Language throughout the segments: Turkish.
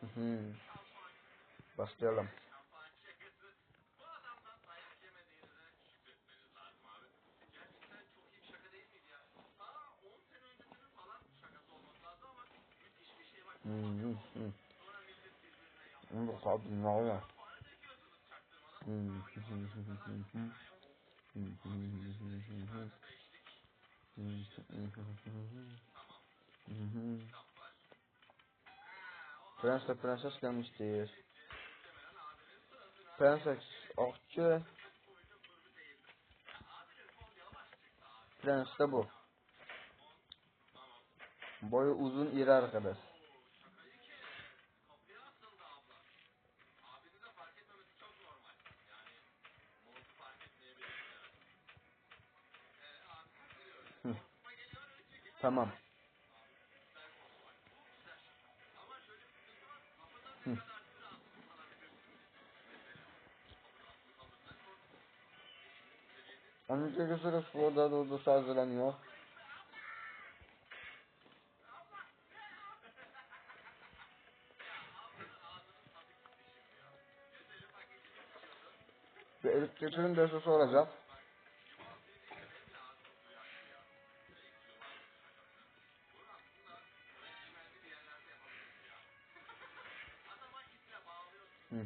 Hı. Başlayalım. Hı hı. Bu kadın var ya. Hı Prens ve prenses gelmiştir. Prenses okçu. Prens de bu. Boyu uzun iri arkadaş. Hı. Tamam. Önceki sıra sporda ordusu hazırlanıyor. Ve elit geçirin dersesi olacak. Hı.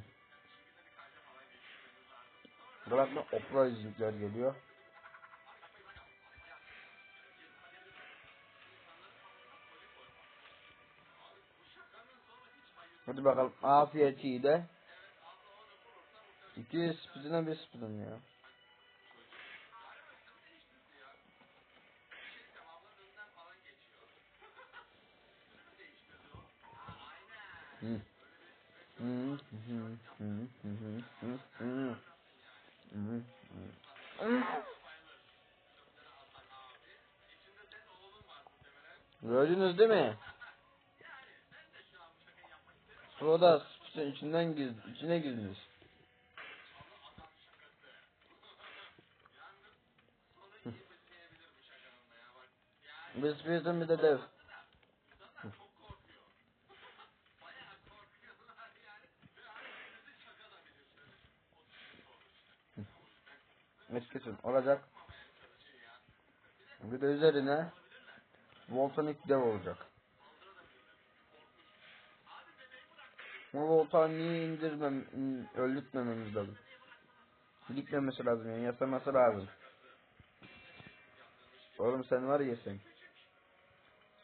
Bırakma opera izleyiciler geliyor. Hadi bakalım afiyetiyle. İki spidine bir spidin ya. Gördünüz değil mi? Soda spidin içinden giz, içine girmiş. Bir spidin bir de dev. Eskisin olacak. Bir de üzerine volkanik dev olacak. Bu volkanı niye indirmem, in- öldürtmememiz lazım. Gitmemesi lazım yani yasaması lazım. Oğlum sen var ya sen.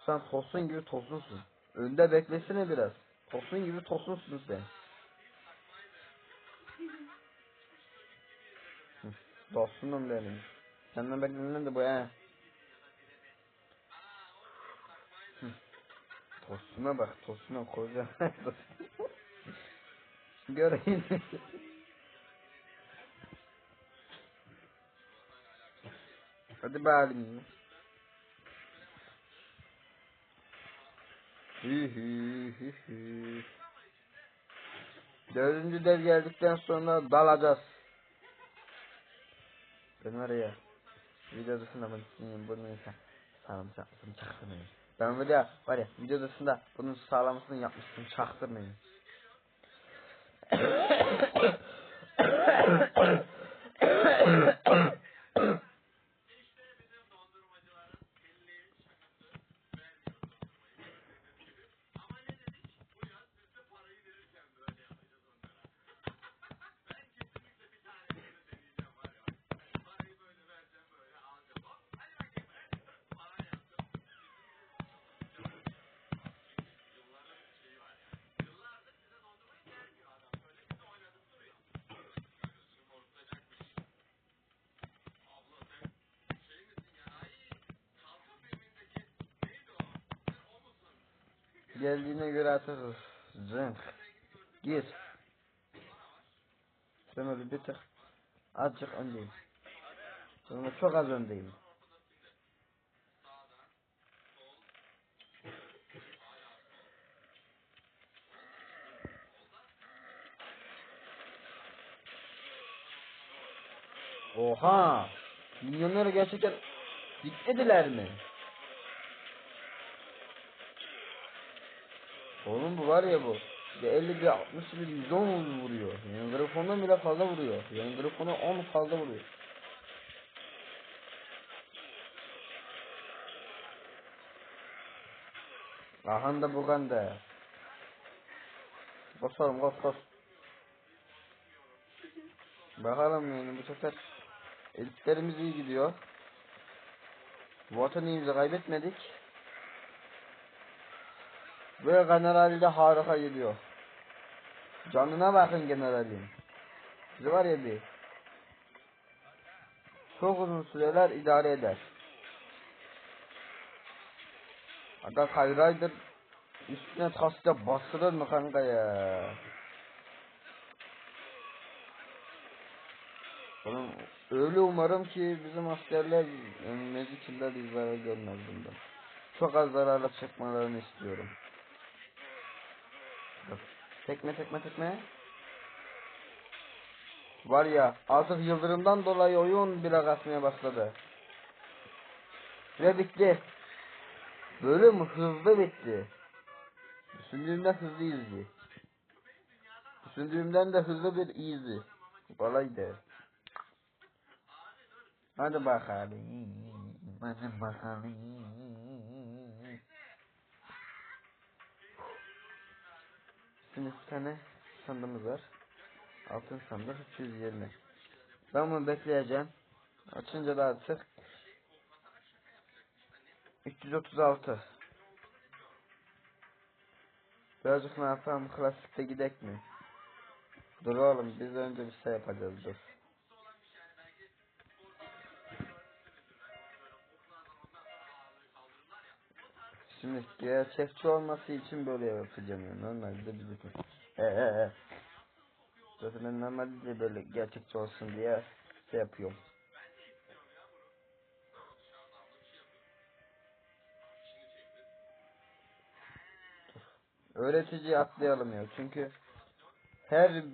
Sen tosun gibi tosunsun. Önde beklesene biraz. Tosun gibi tosunsun sen. Dostunum benim. Senden beklenen de bu. Hı, Tosuna bak tosuna koca. Göreyim. Hadi bakalım. Hü hü hü hü. Dördüncü dev geldikten sonra dalacağız. Ben var ya. Video dışında ben senin bunu insan sarımsaklısını çaktırmayın. Ben var ya, var ya video dışında bunun sağlamasını yapmıştım çaktırmayın. Uh-huh. Geldiğine göre atarız. Zınk. Gir. Ben öyle bir tık azıcık öndeyim. Ben çok az öndeyim. Oha! Milyonları gerçekten diklediler mi? Oğlum bu var ya bu. De 50 bir 60 bir 110 vuruyor. Yani Grifon'dan bile fazla vuruyor. Yani Grifon'a 10 fazla vuruyor. Ahan da bugan da. Basalım kos kos. Bakalım yani bu sefer elitlerimiz iyi gidiyor. Vatanımızı kaybetmedik. Ve general de harika gidiyor. Canına bakın generalin. Bizi var ya bir. Çok uzun süreler idare eder. Aga Kayraydır üstüne tasla bastırır mı kanka ya? Oğlum öyle umarım ki bizim askerler mezikiller zarar görmez bundan. Çok az zararla çıkmalarını istiyorum. Tekme tekme tekme. Var ya artık yıldırımdan dolayı oyun bile kasmaya başladı. Ve bitti. Böyle mi hızlı bitti. Düşündüğümden hızlı easy. Düşündüğümden de hızlı bir easy. Kolaydı. Hadi bakalım. Hadi bakalım. Şimdi bir tane sandığımız var. Altın sandık 320. Ben bunu bekleyeceğim. Açınca da artık 336. Birazcık ne yapalım? Klasikte gidek mi? Dur oğlum biz önce bir şey yapacağız dur. Şimdi gerçekçi olması için böyle yapacağım yani. Normalde biz yapıyoruz. Ee. Zaten ben normalde böyle gerçekçi olsun diye şey yapıyorum. Öğreticiyi atlayalım ya. Çünkü her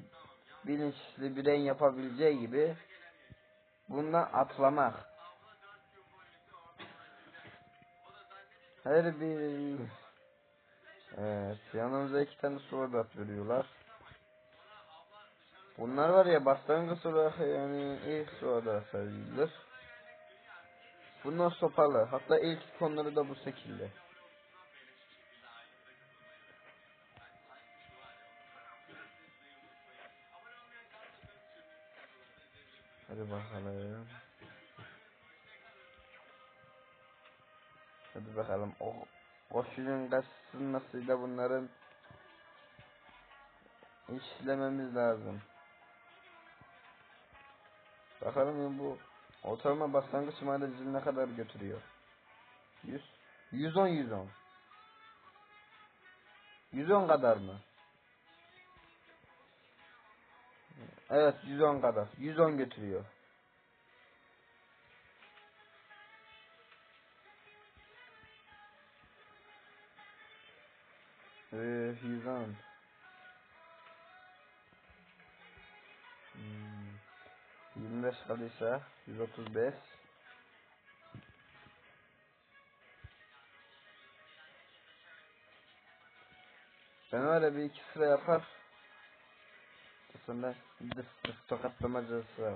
bilinçli bireyin yapabileceği gibi bundan atlamak. Her bir Evet, yanımıza iki tane sword veriyorlar. Bunlar var ya başlangıç olarak yani ilk sword sayılır. Bunlar sopalı. Hatta ilk konuları da bu şekilde. Hadi bakalım. Hadi bakalım. O koşunun kasılmasıyla bunların işlememiz lazım. Bakalım bu ortalama başlangıç maliyeti ne kadar götürüyor? 100 110 110 110 kadar mı? Evet 110 kadar. 110 götürüyor. Ee, 110. Hmm. 25 kalırsa 135. Ben öyle bir iki sıra yapar. Sonra dıf dıf tokatlamacası var.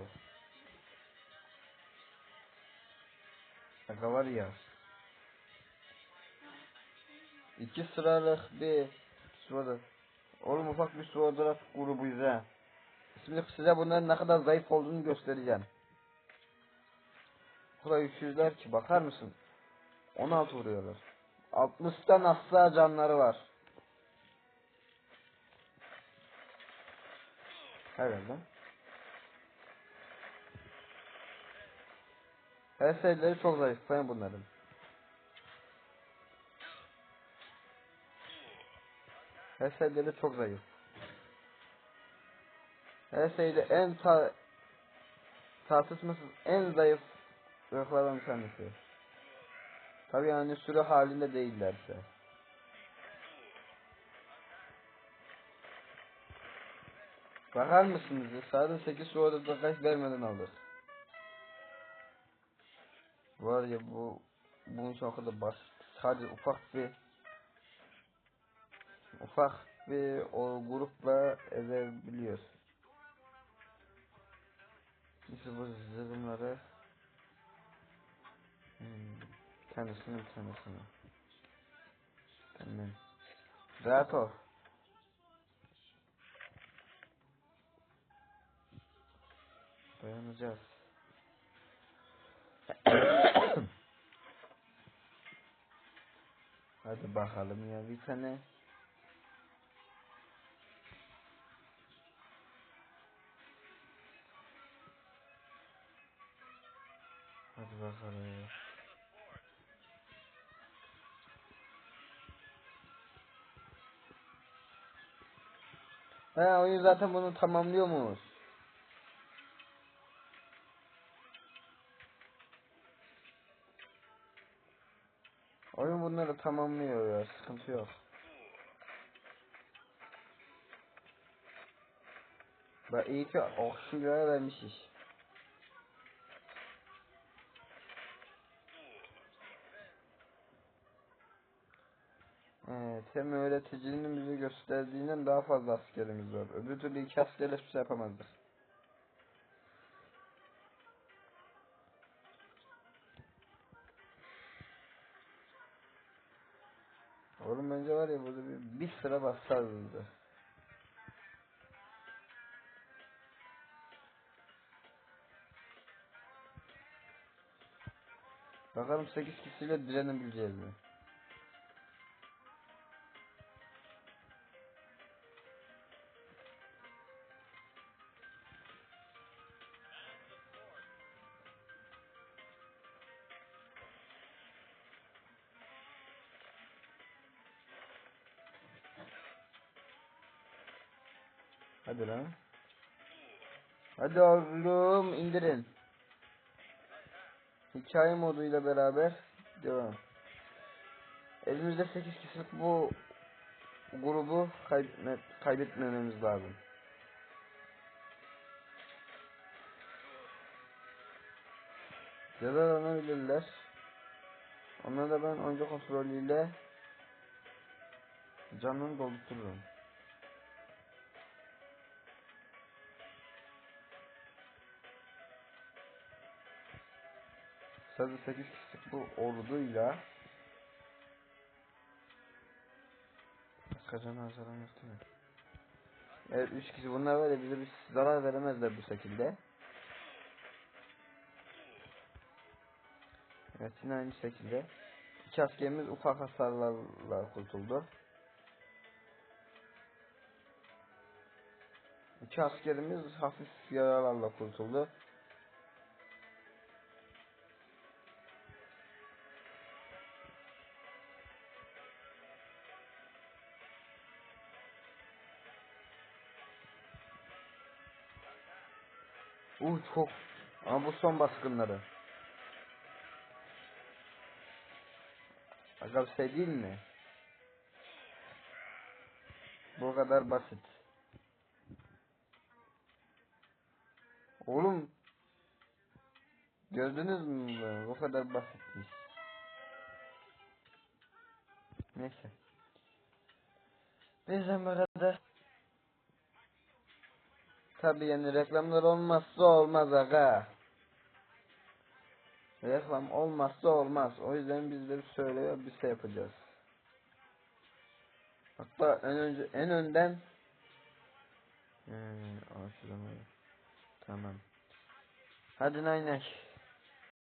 Aga var ya. İki sıralık bir sırada. Oğlum ufak bir suadarak grubuyuz ha. Şimdi size bunların ne kadar zayıf olduğunu göstereceğim. Kadar güçsüzler ki bakar mısın? 16 vuruyorlar. 60'tan asla canları var. Herhalde. Her şeyleri çok zayıf ben bunların. Her şeyleri çok zayıf. Her şeyde en ta tartışmasız en zayıf ırklardan bir tanesi. Tabi yani sürü halinde değillerse. Bakar mısınız? Sadece 8 suada da kaç vermeden aldık. Var ya bu bunun çok da basit. Sadece ufak bir ufak bir o grupla ezebiliyor. İşte bu zırhları hmm. bir tanesini. Tamam. Rahat ol. Dayanacağız. Hadi bakalım ya bir tane. Bakalım. He oyun zaten bunu tamamlıyormuş. Oyun bunları tamamlıyor ya sıkıntı yok. Bak iyi ki okşulara vermişiz. Evet, hem öğreticinin bize gösterdiğinden daha fazla askerimiz var. Öbür türlü iki askerle hiçbir şey yapamazdık. Oğlum bence var ya burada bir, bir sıra bassardı. Bakalım 8 kişiyle direnebileceğiz mi? Hadi lan. Hadi oğlum indirin. Hikaye moduyla beraber devam. Elimizde 8 kişilik bu grubu kaybetme, kaybetmememiz lazım. Cezalanabilirler. Onları da ben oyuncu kontrolüyle canını doldururum. Sadece 8 kişilik bu orduyla canı hazırlamak değil mi? Evet 3 kişi bunlar ya bize bir zarar veremezler bu şekilde. Evet yine aynı şekilde. İki askerimiz ufak hasarlarla kurtuldu. İki askerimiz hafif yaralarla kurtuldu. Uh çok. Ama bu son baskınları. Aga bir şey değil mi? Bu kadar basit. Oğlum. Gördünüz mü? Bu kadar basitmiş. Neyse. Bizden bu kadar. Tabi yani reklamlar olmazsa olmaz aga. Reklam olmazsa olmaz. O yüzden biz de söylüyor bir şey yapacağız. Hatta en önce en önden şuradan öyle. Tamam. Hadi naynak.